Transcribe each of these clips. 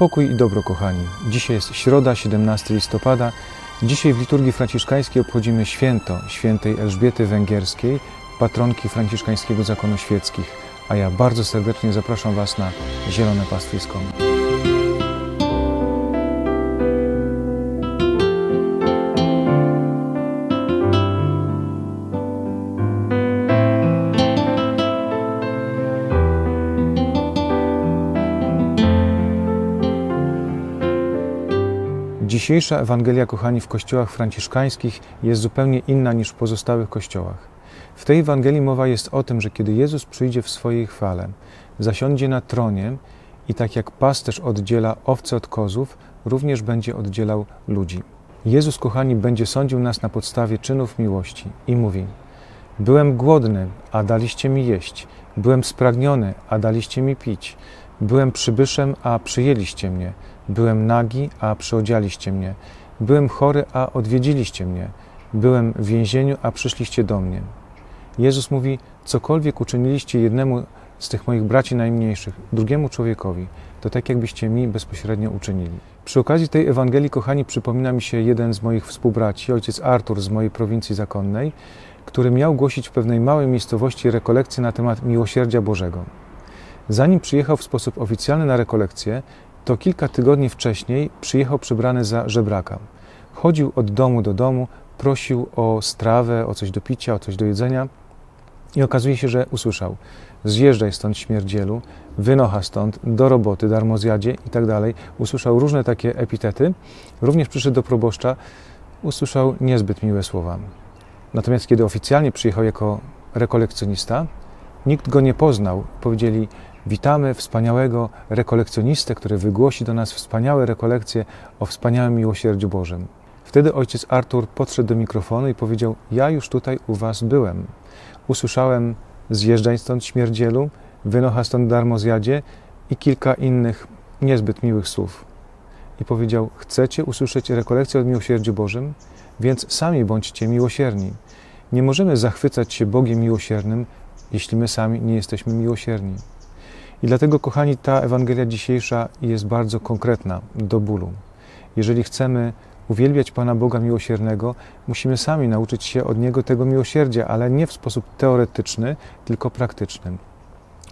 Pokój i dobro, kochani. Dzisiaj jest środa, 17 listopada. Dzisiaj w liturgii franciszkańskiej obchodzimy święto świętej Elżbiety Węgierskiej, patronki franciszkańskiego zakonu świeckich. A ja bardzo serdecznie zapraszam Was na Zielone Pastwisko. Dzisiejsza Ewangelia, kochani, w kościołach franciszkańskich jest zupełnie inna niż w pozostałych kościołach. W tej Ewangelii mowa jest o tym, że kiedy Jezus przyjdzie w swojej chwale, zasiądzie na tronie i tak jak pasterz oddziela owce od kozów, również będzie oddzielał ludzi. Jezus, kochani, będzie sądził nas na podstawie czynów miłości i mówi: Byłem głodny, a daliście mi jeść. Byłem spragniony, a daliście mi pić. Byłem przybyszem, a przyjęliście mnie. Byłem nagi, a przyodzialiście mnie. Byłem chory, a odwiedziliście mnie. Byłem w więzieniu, a przyszliście do mnie. Jezus mówi: Cokolwiek uczyniliście jednemu z tych moich braci najmniejszych, drugiemu człowiekowi, to tak jakbyście mi bezpośrednio uczynili. Przy okazji tej Ewangelii, kochani, przypomina mi się jeden z moich współbraci, ojciec Artur z mojej prowincji zakonnej, który miał głosić w pewnej małej miejscowości rekolekcję na temat miłosierdzia Bożego. Zanim przyjechał w sposób oficjalny na rekolekcję, to kilka tygodni wcześniej przyjechał przybrany za żebraka. Chodził od domu do domu, prosił o strawę, o coś do picia, o coś do jedzenia i okazuje się, że usłyszał zjeżdżaj stąd śmierdzielu, wynocha stąd, do roboty, darmozjadzie i tak dalej. Usłyszał różne takie epitety. Również przyszedł do proboszcza, usłyszał niezbyt miłe słowa. Natomiast kiedy oficjalnie przyjechał jako rekolekcjonista, nikt go nie poznał. Powiedzieli, witamy wspaniałego rekolekcjonistę, który wygłosi do nas wspaniałe rekolekcje o wspaniałym miłosierdziu Bożym. Wtedy ojciec Artur podszedł do mikrofonu i powiedział, ja już tutaj u was byłem. Usłyszałem, zjeżdżaj stąd śmierdzielu, wynocha stąd darmozjadzie i kilka innych niezbyt miłych słów. I powiedział, chcecie usłyszeć rekolekcję o miłosierdziu Bożym? Więc sami bądźcie miłosierni. Nie możemy zachwycać się Bogiem miłosiernym, jeśli my sami nie jesteśmy miłosierni. I dlatego, kochani, ta Ewangelia dzisiejsza jest bardzo konkretna, do bólu. Jeżeli chcemy uwielbiać Pana Boga miłosiernego, musimy sami nauczyć się od Niego tego miłosierdzia, ale nie w sposób teoretyczny, tylko praktyczny.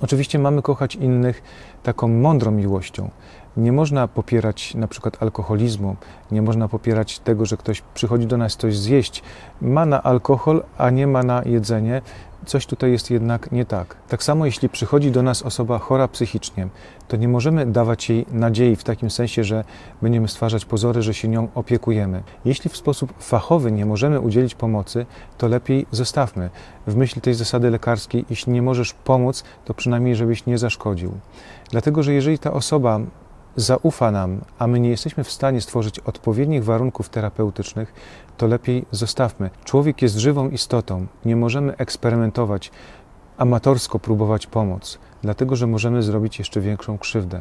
Oczywiście mamy kochać innych taką mądrą miłością. Nie można popierać na przykład alkoholizmu, nie można popierać tego, że ktoś przychodzi do nas coś zjeść, ma na alkohol, a nie ma na jedzenie. Coś tutaj jest jednak nie tak. Tak samo jeśli przychodzi do nas osoba chora psychicznie, to nie możemy dawać jej nadziei w takim sensie, że będziemy stwarzać pozory, że się nią opiekujemy. Jeśli w sposób fachowy nie możemy udzielić pomocy, to lepiej zostawmy. W myśl tej zasady lekarskiej, jeśli nie możesz pomóc, to przynajmniej żebyś nie zaszkodził. Dlatego, że jeżeli ta osoba zaufa nam, a my nie jesteśmy w stanie stworzyć odpowiednich warunków terapeutycznych, to lepiej zostawmy. Człowiek jest żywą istotą. Nie możemy eksperymentować, amatorsko próbować pomóc, dlatego że możemy zrobić jeszcze większą krzywdę.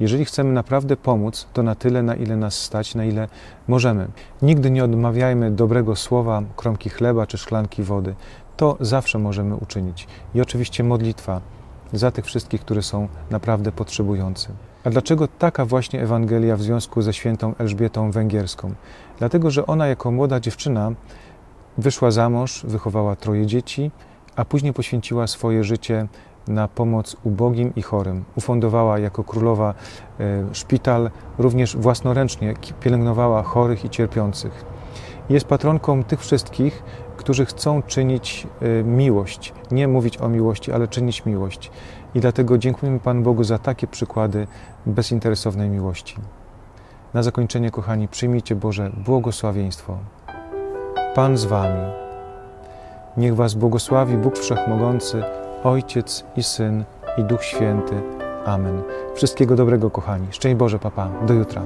Jeżeli chcemy naprawdę pomóc, to na tyle, na ile nas stać, na ile możemy. Nigdy nie odmawiajmy dobrego słowa, kromki chleba czy szklanki wody. To zawsze możemy uczynić. I oczywiście modlitwa za tych wszystkich, którzy są naprawdę potrzebujący. A dlaczego taka właśnie Ewangelia w związku ze świętą Elżbietą Węgierską? Dlatego, że ona jako młoda dziewczyna wyszła za mąż, wychowała troje dzieci, a później poświęciła swoje życie na pomoc ubogim i chorym. Ufundowała jako królowa e, szpital, również własnoręcznie pielęgnowała chorych i cierpiących. Jest patronką tych wszystkich, którzy chcą czynić e, miłość, nie mówić o miłości, ale czynić miłość. I dlatego dziękujemy Panu Bogu za takie przykłady bezinteresownej miłości. Na zakończenie, kochani, przyjmijcie Boże błogosławieństwo. Pan z Wami. Niech Was błogosławi Bóg Wszechmogący, Ojciec i Syn i Duch Święty. Amen. Wszystkiego dobrego, kochani. Szczęść Boże, papa. Do jutra.